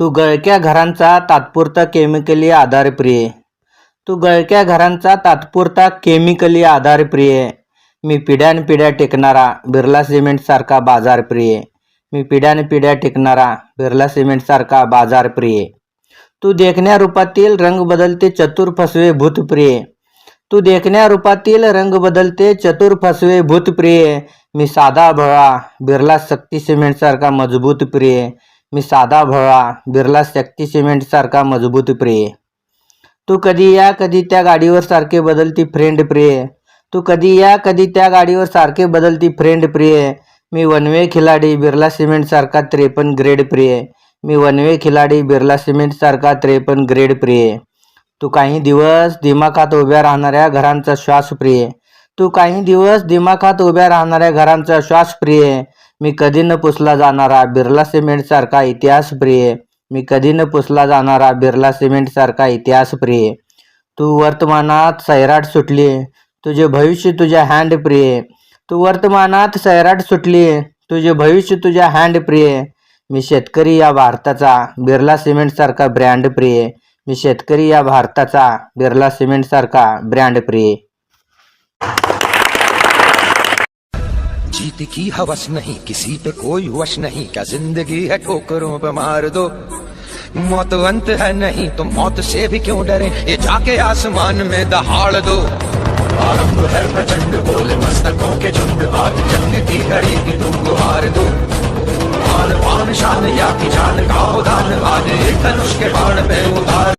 तू गळक्या घरांचा तात्पुरता केमिकली आधार प्रिय तू गळक्या घरांचा तात्पुरता केमिकली आधार प्रिय मी पिढ्यानपिढ्या टिकणारा बिर्ला सिमेंटसारखा बाजार प्रिय मी पिढ्यानपिढ्या टिकणारा बिर्ला सिमेंटसारखा बाजार प्रिय तू देखण्या रूपातील रंग बदलते चतुर फसवे भूतप्रिय. तू देखण्या रूपातील रंग बदलते चतुर फसवे भूतप्रिय. मी साधा भळा बिर्ला शक्ती सिमेंटसारखा मजबूत प्रिय मी साधा भोळा बिर्ला शक्ती सिमेंटसारखा मजबूत प्रिय. तू कधी या कधी त्या गाडीवर सारखे बदलती फ्रेंड प्रिय. तू कधी या कधी त्या गाडीवर सारखे बदलती फ्रेंड प्रिय. मी वनवे खिलाडी बिर्ला सिमेंटसारखा त्रेपन्न ग्रेड प्रिय. मी वनवे खिलाडी बिर्ला सिमेंटसारखा त्रेपन्न ग्रेड प्रिय. तू काही दिवस दिमाखात उभ्या राहणाऱ्या घरांचा श्वास प्रिय. तू काही दिवस दिमाखात उभ्या राहणाऱ्या घरांचा श्वास प्रिय. मी कधी न पुसला जाणारा बिर्ला सिमेंटसारखा इतिहास प्रिय. मी कधी न पुसला जाणारा बिर्ला सिमेंटसारखा इतिहास प्रिय. तू वर्तमानात सैराट सुटली तुझे भविष्य तुझ्या हँड प्रिय. तू वर्तमानात सैराट सुटली तुझे भविष्य तुझ्या हँड प्रिय. मी शेतकरी या भारताचा बिर्ला सिमेंटसारखा ब्रँड प्रिय. मी शेतकरी या भारताचा बिर्ला सिमेंटसारखा ब्रँड प्रिय. जीत की हवस नहीं, किसी पे कोई वश नहीं। क्या ज़िंदगी है ठोकरों पे मार दो। मौत अंत है नहीं तो मौत से भी क्यों डरे? ये जाके आसमान में दहाड़ दो। आरंभ है प्रचंड बोले मस्तकों के झुंड। आज जंग की घड़ी की तुम गुहार दो। पान शान या की जान का उदान आज एक धनुष के बाण उतार